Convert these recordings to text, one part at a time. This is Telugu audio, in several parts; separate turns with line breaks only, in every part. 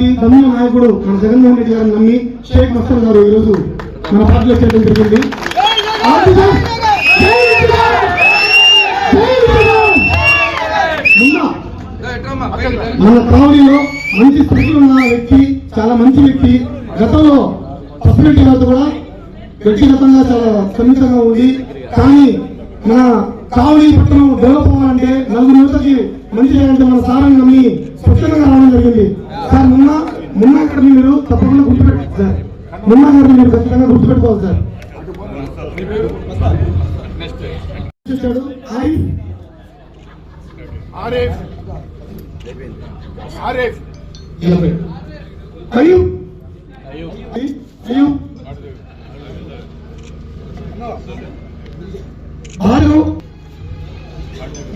పార్టీ దమ్ము నాయకుడు మన జగన్మోహన్ రెడ్డి గారిని నమ్మి షేక్ మస్తాన్ గారు ఈరోజు మన పార్టీలో చేయడం జరిగింది. మన కావలిలో మంచి స్థితిలో ఉన్న వ్యక్తి చాలా మంచి వ్యక్తి. గతంలో పర్సనాలిటీ గారితో కూడా వ్యక్తిగతంగా చాలా సన్నిహితంగా ఉంది కానీ మన కావలి పట్టణం డెవలప్ అవ్వాలంటే నలుగురు యువతకి మంచి మన సారాన్ని నమ్మి స్వచ్ఛంగా రావడం జరిగింది. సార్ మొన్న మొన్న గారిని మీరు తప్పకుండా గుర్తుపెట్టాలి సార్. మొన్న గారిని మీరు ఖచ్చితంగా గుర్తుపెట్టుకోవాలి సార్. చూశాడు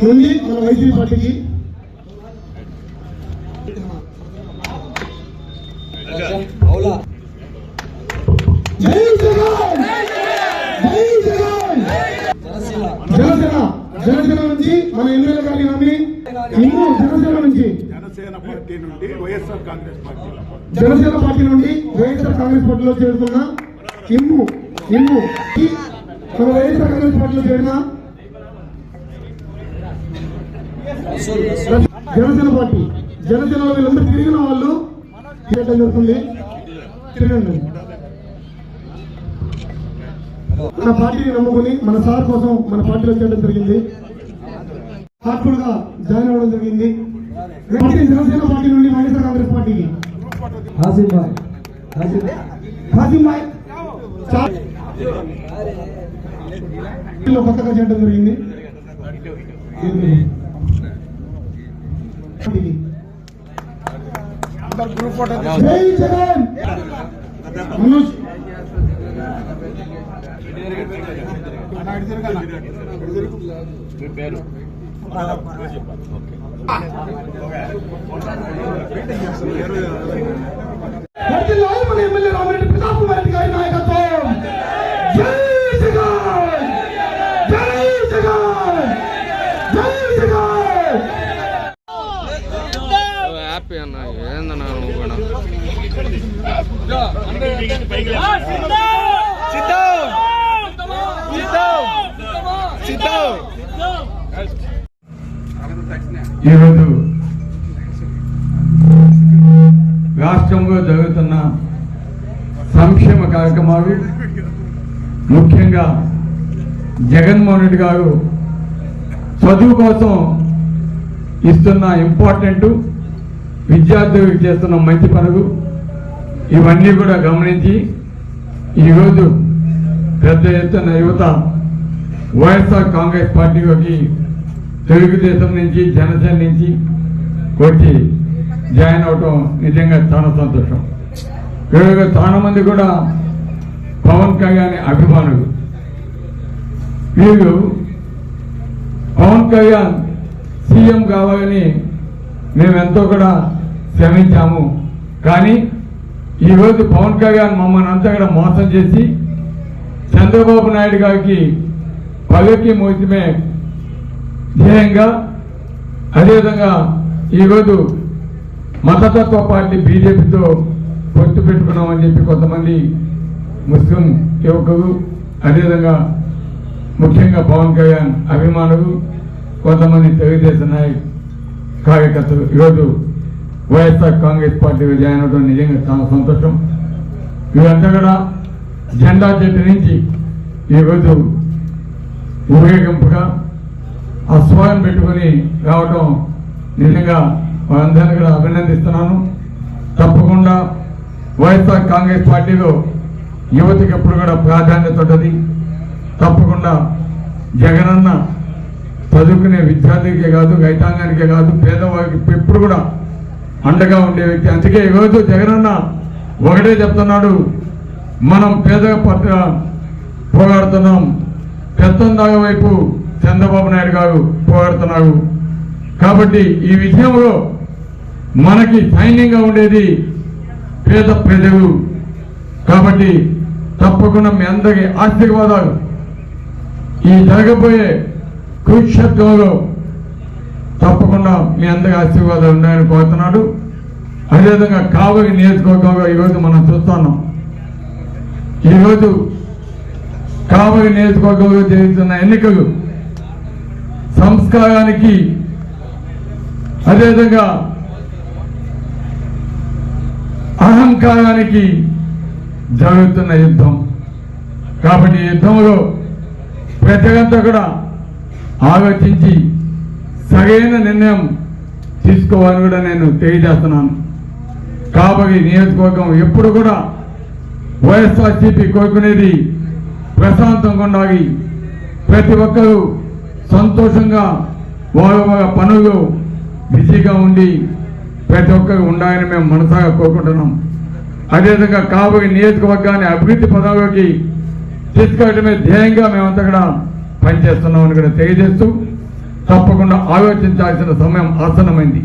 నుండి మన వైసీపీ పార్టీకి? జనసేన జనసేన నుంచి మన ఎమ్మెల్యే గారిని నమ్మి ఇನ್ನು జనసేన నుంచి.
జనసేన పార్టీ నుండి YSR Congress party.
Janasena party నుండి వైఎస్ఆర్ కాంగ్రెస్ పార్టీలో చేరుతున్న ఇమ్ము ఇమ్ము మన వైఎస్ఆర్ కాంగ్రెస్ పార్టీలో చేరిన జనసేన పార్టీ జనసేనలో వీళ్ళందరూ తిరిగిన వాళ్ళు చేయడం జరుగుతుంది. తిరగండి. మన పార్టీని నమ్ముకుని మన సార్ కోసం మన పార్టీలో చేయడం జరిగింది. హార్ట్ఫుల్గా జాయిన్ అవ్వడం జరిగింది. జనసేన పార్టీ నుండి వైఎస్ఆర్ కాంగ్రెస్ పార్టీకి.
హాసిం భాయ్ హాసిం
భాయ్ కొత్తగా చేయడం జరిగింది.
అందరు గ్రూప్ ఫోటో
జై జగన్ మనోజ్ వర్ధిల్లాలి మన ఎమ్మెల్యే రామిరెడ్డి ప్రతాప్ కుమార్ రెడ్డి గారి నాయకత్వం జై జగన్ జై జగన్ జై జగన్
హ్యాపీ అన్న ఏందన్నా నువ్వు కూడా?
ఈరోజు రాష్ట్రంలో జరుగుతున్న సంక్షేమ కార్యక్రమాలు ముఖ్యంగా జగన్మోహన్ రెడ్డి గారు చదువు కోసం ఇస్తున్న ఇంపార్టెంట్ విద్యార్థులకు చేస్తున్న మంచి పనులు ఇవన్నీ కూడా గమనించి ఈరోజు పెద్ద ఎత్తున యువత వైఎస్ఆర్ కాంగ్రెస్ పార్టీలోకి తెలుగుదేశం నుంచి జనసేన నుంచి వచ్చి జాయిన్ అవటం నిజంగా చాలా సంతోషం. ఈరోజు చాలా మంది కూడా పవన్ కళ్యాణ్ అభిమానులు. వీళ్ళు పవన్ కళ్యాణ్ సీఎం కావాలని మేమెంతో కూడా శ్రమించాము. కానీ ఈరోజు పవన్ కళ్యాణ్ మమ్మల్ని అంతా కూడా మోసం చేసి చంద్రబాబు నాయుడు గారికి పల్లకి మోసమే ధ్యేయంగా అదేవిధంగా ఈరోజు మతతత్వ పార్టీ బీజేపీతో పొత్తు పెట్టుకున్నామని చెప్పి కొంతమంది ముస్లిం యువకులు అదేవిధంగా ముఖ్యంగా పవన్ కళ్యాణ్ అభిమానులు కొంతమంది తెలుగుదేశం నాయకులు. కార్యకర్తలు. ఈరోజు వైఎస్ఆర్ కాంగ్రెస్ పార్టీలో జాయిన్ అవడం నిజంగా చాలా సంతోషం. వీరంతా కూడా జెండా చెట్టు నుంచి ఈరోజు ఊరేగింపుగా అస్వాయం పెట్టుకొని రావటం నిజంగా వారందరినీ కూడా అభినందిస్తున్నాను. తప్పకుండా వైఎస్ఆర్ కాంగ్రెస్ పార్టీలో యువతకి ఎప్పుడు కూడా ప్రాధాన్యత ఉంటుంది. తప్పకుండా జగనన్న చదువుకునే విద్యార్థికే కాదు రైతాంగానికే కాదు పేదవాడికి ఎప్పుడు కూడా అండగా ఉండే వ్యక్తి. అందుకే ఈరోజు జగనన్న ఒకటే చెప్తున్నాడు మనం పేద పట్ల పోరాడుతున్నాం. పెత్తందాగ వైపు చంద్రబాబు నాయుడు గారు పోరాడుతున్నారు. కాబట్టి ఈ విషయంలో మనకి సైన్యంగా ఉండేది పేద ప్రజలు. కాబట్టి తప్పకుండా మీ అందరికీ ఆశీర్వాదాలు. ఈ జరగబోయే కురుక్షేత్రంలో తప్పకుండా మీ అందరి ఆశీర్వాదాలు ఉన్నాయని కోరుతున్నాడు. అదేవిధంగా కావలి నియోజకవర్గంగా ఈరోజు మనం చూస్తున్నాం. ఈరోజు కావలి నియోజకవర్గంలో జరుగుతున్న ఎన్నికలు సంస్కారానికి అదేవిధంగా అహంకారానికి జరుగుతున్న యుద్ధం. కాబట్టి యుద్ధంలో ప్రజలంతా కూడా ఆలోచించి సరైన నిర్ణయం తీసుకోవాలని కూడా నేను తెలియజేస్తున్నాను. కాబట్టి నియోజకవర్గం ఎప్పుడు కూడా వైఎస్ఆర్సీపీ కోరుకునేది ప్రశాంతంగా ఉండాలి. ప్రతి ఒక్కరూ సంతోషంగా వారి వాళ్ళ పనులు బిజీగా ఉండి ప్రతి ఒక్కరు ఉండాలని మేము మనసాగా కోరుకుంటున్నాం. అదేవిధంగా కాబోయే నియోజకవర్గాన్ని అభివృద్ధి పదంలోకి తీసుకెళ్ళడమే ధ్యేయంగా మేమంతా కూడా పనిచేస్తున్నామని కూడా తెలియజేస్తూ తప్పకుండా ఆలోచించాల్సిన సమయం ఆసన్నమైంది.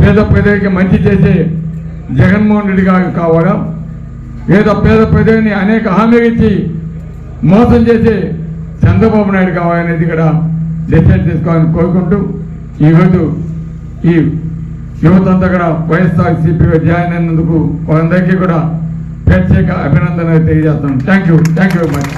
పేద ప్రజలకి మంచి చేసే జగన్మోహన్ రెడ్డి గారు కావాలా? లేదా పేద ప్రజల్ని అనేక హామీలు ఇచ్చి మోసం చేసే చంద్రబాబు నాయుడు కావాలనేది కూడా డిసైడ్ చేసుకోవాలని కోరుకుంటూ ఈరోజు ఈ యువతంతా కూడా వైఎస్ఆర్ సిపిలో జాయిన్ అయినందుకు వారందరికీ కూడా ప్రత్యేక అభినందనలు తెలియజేస్తున్నాను thank you. Thank you very much.